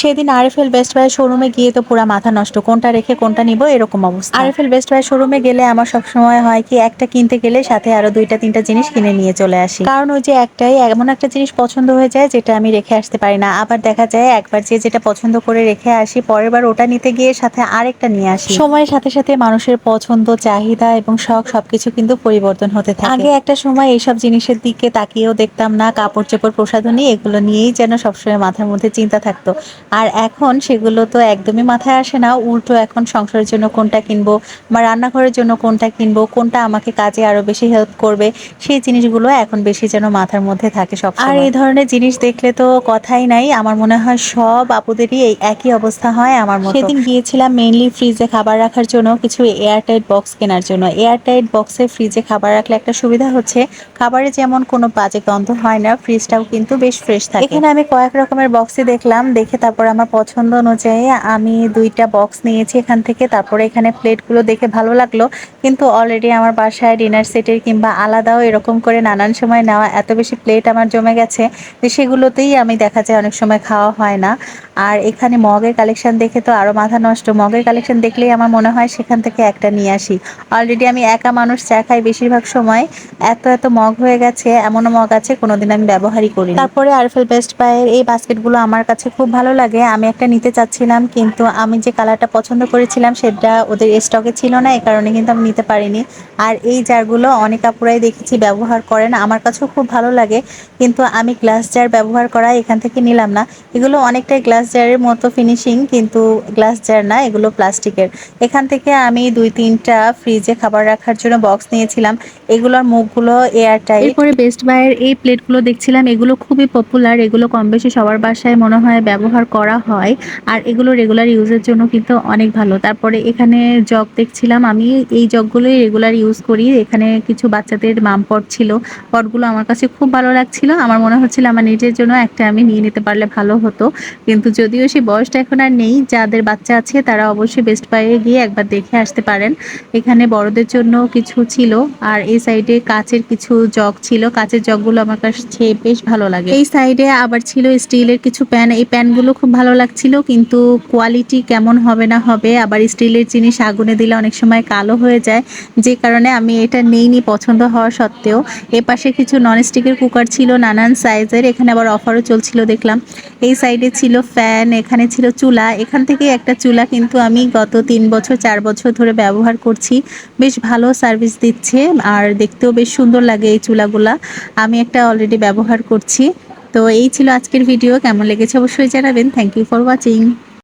সেদিন RFL best by শোরুমে গিয়ে তো পুরা মাথা নষ্ট। কোনটা রেখে, কোনটা নিব, এরকম অবস্থা। আরএফএল বেস্ট বাই শোরুমে গেলে আমার সবসময় হয় কি, একটা কিনতে গেলে সাথে আরও দুইটা, তিনটা জিনিস কিনে নিয়ে চলে আসি। কারণ ওই যে একটাই, এমন একটা জিনিস পছন্দ হয়ে যায় যেটা আমি রেখে আসতে পারি না। আবার দেখা যায় একবার যে যেটা পছন্দ করে রেখে আসি পরের বার ওটা নিতে গিয়ে সাথে আরেকটা নিয়ে আসি। সময়ের সাথে সাথে মানুষের পছন্দ, চাহিদা এবং শখ সবকিছু কিন্তু পরিবর্তন হতে থাকে। আগে একটা সময় এইসব জিনিসের দিকে তাকিয়েও দেখতাম না কাপড় চোপড় প্রসাধনী, এগুলো নিয়েই যেন সবসময় মাথার মধ্যে চিন্তা থাকতো। আর এখন সেগুলো তো একদমই মাথায় আসে না। উল্টো এখন সংসারের জন্য কোনটা কিনবো বা রান্নাঘরের জন্য কোনটা কিনবো কোনটা আমাকে কাজে আরও বেশি হেল্প করবে সেই জিনিসগুলো এখন বেশি যেন মাথার মধ্যে থাকে সব আর এই ধরনের জিনিস দেখলে তো কথাই নাই। আমার মনে হয় সব আপুদেরই এই একই অবস্থা হয় আমার মতো। সেদিন গিয়েছিলাম মেইনলি ফ্রিজে খাবার রাখার জন্য কিছু এয়ারটাইট বক্স কেনার জন্য। এয়ারটাইট বক্সে ফ্রিজে খাবার রাখলে একটা সুবিধা হচ্ছে খাবারে যেমন কোনো বাজে গন্ধ হয় না ফ্রিজটাও কিন্তু বেশ ফ্রেশ থাকে। এখানে আমি কয়েক রকমের বক্সই দেখলাম দেখে তারপর আমার পছন্দ অনুযায়ী আমি দুইটা বক্স নিয়েছি এখান থেকে। তারপরে এখানে প্লেটগুলো দেখে ভালো লাগল। কিন্তু অলরেডি আমার বাসায় ডিনার সেটের কিংবা আলাদাও এরকম করে নানান সময় নেওয়া এত বেশি প্লেট আমার জমে গেছে যে সেগুলোতেই আমি দেখা যায় অনেক সময় খাওয়া হয় না। আর এখানে মগের কালেকশন দেখে তো আরও মাথা নষ্ট। মগের কালেকশন দেখলেই আমার মনে হয় সেখান থেকে একটা নিয়ে আসি। অলরেডি আমি একা মানুষ চা খাই বেশিরভাগ সময়। এত এত মগ হয়ে গেছে, এমনও মগ আছে কোনোদিন আমি ব্যবহারই করি তারপরে আরফেল বেস্ট বাইয়ের এই বাস্কেটগুলো আমার কাছে খুব ভালো লাগে। আমি একটা নিতে চাচ্ছিলাম, কিন্তু আমি যে কালারটা পছন্দ করেছিলাম সেটা ওদের স্টকে ছিল না, এই কারণে কিন্তু আমি নিতে পারিনি। আর এই জারগুলো অনেক আপুরাই দেখেছি ব্যবহার করেন, আমার কাছেও খুব ভালো লাগে, কিন্তু আমি গ্লাস জার ব্যবহার করা এখান থেকে নিলাম না। এগুলো অনেকটাই গ্লাস জারের মতো ফিনিশিং কিন্তু গ্লাস জার না, এগুলো প্লাস্টিকের। এখান থেকে আমি দুই তিনটা ফ্রিজে খাবার রাখার জন্য বক্স নিয়েছিলাম, এগুলোর মুখগুলো এয়ারটাইট এরপরে বেস্ট বাইয়ের এই প্লেটগুলো দেখছিলাম, এগুলো খুবই পপুলার এগুলো কম বেশি সবার বাসায় মনে হয় ব্যবহার করা হয়। আর এগুলো রেগুলার ইউজের জন্য কিন্তু অনেক ভালো। তারপরে এখানে জগ দেখছিলাম, আমি এই জগগুলোই রেগুলার ইউজ করি। এখানে কিছু বাচ্চাদের মাম পট ছিল, পটগুলো আমার কাছে খুব ভালো লাগছিল। আমার মনে হচ্ছিল আমার নিজের জন্য একটা আমি নিয়ে নিতে পারলে ভালো হতো। কিন্তু যদিও সেই বয়সটা এখন আর নেই, যাদের বাচ্চা আছে তারা অবশ্যই বেস্ট বাইরে গিয়ে একবার দেখে আসতে পারেন। এখানে বড়দের জন্য কিছু ছিল, আর এই সাইডে কাচের কিছু জগ ছিল। কাচের জগগুলো আমার কাছে বেশ ভালো লাগে। এই সাইডে আবার ছিল স্টিলের কিছু প্যান এই প্যানগুলো খুব ভালো লাগছিল, কিন্তু কোয়ালিটি কেমন হবে না হবে, আবার স্টিলের জিনিস আগুনে দিলে অনেক সময় কালো হয়ে যায়, যে কারণে আমি এটা নেইনি পছন্দ হওয়া সত্ত্বেও। এ পাশে কিছু ননস্টিকের কুকার ছিল নানান সাইজের এখানে আবার অফারও চলছিল দেখলাম। এই সাইডে ছিল ফ্যান এখানে ছিল চুলা, এখান থেকে একটা চুলা কিন্তু আমি গত তিন বছর, চার বছর ধরে ব্যবহার করছি। বেশ ভালো সার্ভিস দিচ্ছে, আর দেখতেও বেশ সুন্দর লাগে এই চুলাগুলা। আমি একটা অলরেডি ব্যবহার করছি। তো এই ছিল আজকের ভিডিও কেমন লেগেছে অবশ্যই জানাবেন। Thank you for watching